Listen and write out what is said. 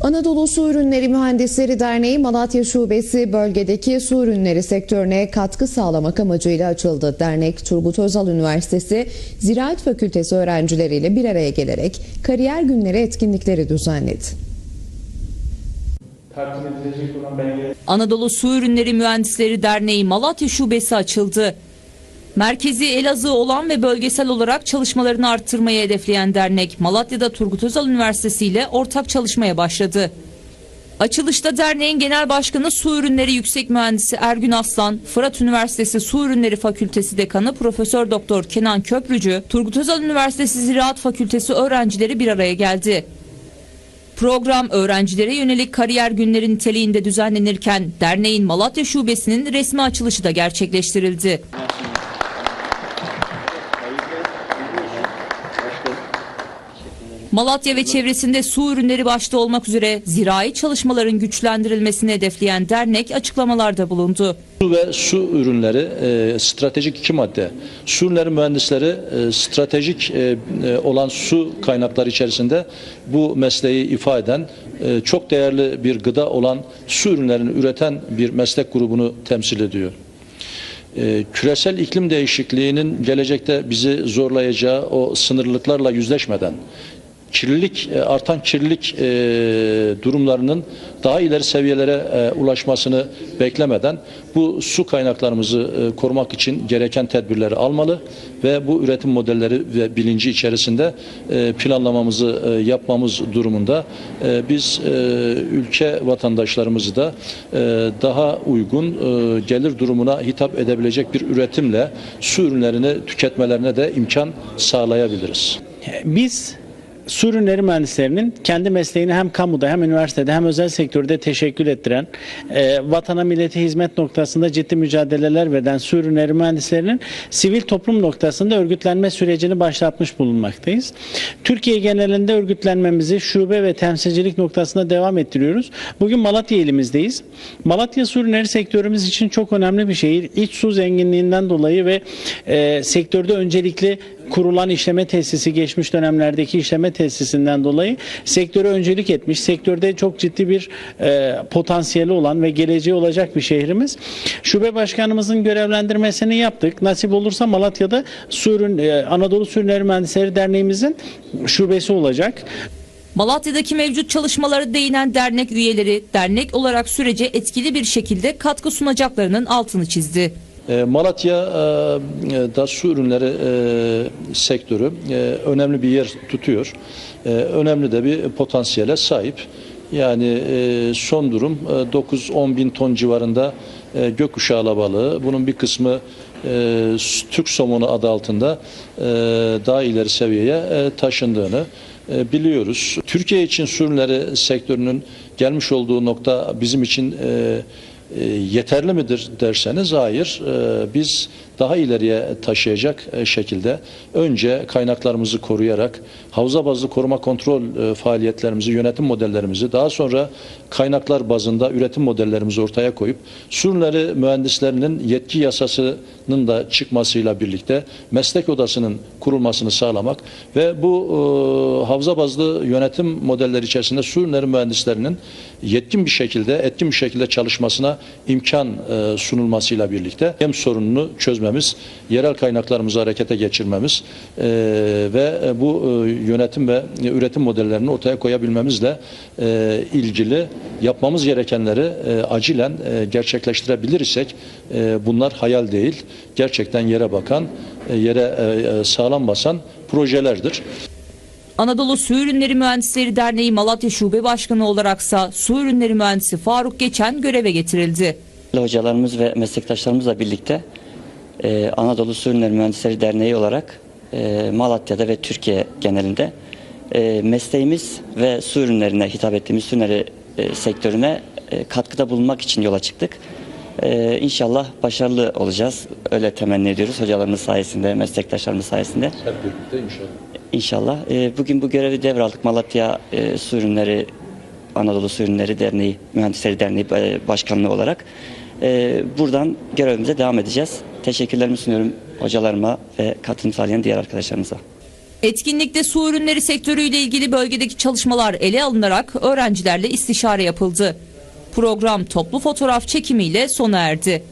Anadolu Su Ürünleri Mühendisleri Derneği Malatya Şubesi bölgedeki su ürünleri sektörüne katkı sağlamak amacıyla açıldı. Dernek Turgut Özal Üniversitesi Ziraat Fakültesi öğrencileriyle bir araya gelerek kariyer günleri etkinlikleri düzenledi. Anadolu Su Ürünleri Mühendisleri Derneği Malatya Şubesi açıldı. Merkezi Elazığ olan ve bölgesel olarak çalışmalarını arttırmayı hedefleyen dernek Malatya'da Turgut Özal Üniversitesi ile ortak çalışmaya başladı. Açılışta derneğin genel başkanı Su Ürünleri Yüksek Mühendisi Ergün Aslan, Fırat Üniversitesi Su Ürünleri Fakültesi Dekanı Profesör Doktor Kenan Köprücü, Turgut Özal Üniversitesi Ziraat Fakültesi öğrencileri bir araya geldi. Program öğrencilere yönelik kariyer günleri niteliğinde düzenlenirken derneğin Malatya Şubesi'nin resmi açılışı da gerçekleştirildi. Malatya ve çevresinde su ürünleri başta olmak üzere zirai çalışmaların güçlendirilmesini hedefleyen dernek açıklamalarda bulundu. Su ve su ürünleri e, stratejik iki madde. Su ürünleri mühendisleri e, stratejik e, e, olan su kaynakları içerisinde bu mesleği ifade eden e, çok değerli bir gıda olan su ürünlerini üreten bir meslek grubunu temsil ediyor. E, küresel iklim değişikliğinin gelecekte bizi zorlayacağı o sınırlılıklarla yüzleşmeden kirlilik e, artan kirlilik e, durumlarının daha ileri seviyelere e, ulaşmasını beklemeden bu su kaynaklarımızı korumak için gereken tedbirleri almalı ve bu üretim modelleri ve bilinci içerisinde planlamamızı yapmamız durumunda biz ülke vatandaşlarımızı da daha uygun gelir durumuna hitap edebilecek bir üretimle su ürünlerini tüketmelerine de imkan sağlayabiliriz. Biz su ürünleri mühendislerinin kendi mesleğini hem kamuda hem üniversitede hem özel sektörde teşekkür ettiren, e, vatana millete hizmet noktasında ciddi mücadeleler veren su ürünleri mühendislerinin sivil toplum noktasında örgütlenme sürecini başlatmış bulunmaktayız. Türkiye genelinde örgütlenmemizi şube ve temsilcilik noktasında devam ettiriyoruz. Bugün Malatya ilimizdeyiz. Malatya su ürünleri sektörümüz için çok önemli bir şehir. İç su zenginliğinden dolayı ve e, sektörde öncelikli kurulan işleme tesisi geçmiş dönemlerdeki işleme tesisinden dolayı sektöre öncelik etmiş. Sektörde çok ciddi bir e, potansiyeli olan ve geleceği olacak bir şehrimiz. Şube başkanımızın görevlendirmesini yaptık. Nasip olursa Malatya'da su e, Anadolu Su Ürünleri Mühendisleri Derneğimizin şubesi olacak. Malatya'daki mevcut çalışmaları değinen dernek üyeleri dernek olarak sürece etkili bir şekilde katkı sunacaklarının altını çizdi. E, Malatya'da su ürünleri e, sektörü e, önemli bir yer tutuyor. E, Önemli de bir potansiyele sahip. Yani e, son durum e, 9-10 bin ton civarında e, gökkuşağı alabalığı. Bunun bir kısmı e, Türk somonu adı altında e, daha ileri seviyeye e, taşındığını e, biliyoruz. Türkiye için su ürünleri sektörünün gelmiş olduğu nokta bizim için e, e, yeterli midir derseniz hayır. E, Biz daha ileriye taşıyacak e, şekilde önce kaynaklarımızı koruyarak havza bazlı koruma kontrol faaliyetlerimizi, yönetim modellerimizi daha sonra kaynaklar bazında üretim modellerimizi ortaya koyup su ürünleri mühendislerinin yetki yasasının da çıkmasıyla birlikte meslek odasının kurulmasını sağlamak ve bu havza bazlı yönetim modelleri içerisinde su ürünleri mühendislerinin yetkin bir şekilde, etkin bir şekilde çalışmasına imkan e, sunulmasıyla birlikte hem sorununu çözmemiz, yerel kaynaklarımızı harekete geçirmemiz e, ve e, bu yönetim ve üretim modellerini ortaya koyabilmemizle ilgili yapmamız gerekenleri acilen gerçekleştirebilir isek e, bunlar hayal değil, gerçekten yere bakan, yere sağlam basan projelerdir. Anadolu Su Ürünleri Mühendisleri Derneği Malatya Şube Başkanı olaraksa Su Ürünleri Mühendisi Faruk Geçen göreve getirildi. Hocalarımız ve meslektaşlarımızla birlikte e, Anadolu Su Ürünleri Mühendisleri Derneği olarak e, Malatya'da ve Türkiye genelinde e, mesleğimiz ve su ürünlerine hitap ettiğimiz su ürünleri e, sektörüne e, katkıda bulunmak için yola çıktık. E, inşallah başarılı olacağız. Öyle temenni ediyoruz hocalarımız sayesinde, meslektaşlarımız sayesinde. Hep birlikte inşallah. İnşallah. E, bugün bu görevi devraldık. Malatya e, Su Ürünleri, Anadolu Su Ürünleri Derneği, Mühendisleri Derneği e, Başkanlığı olarak. E, buradan görevimize devam edeceğiz. Teşekkürlerimi sunuyorum hocalarıma ve katılım sağlayan diğer arkadaşlarımıza. Etkinlikte su ürünleri sektörüyle ilgili bölgedeki çalışmalar ele alınarak öğrencilerle istişare yapıldı. Program toplu fotoğraf çekimiyle sona erdi.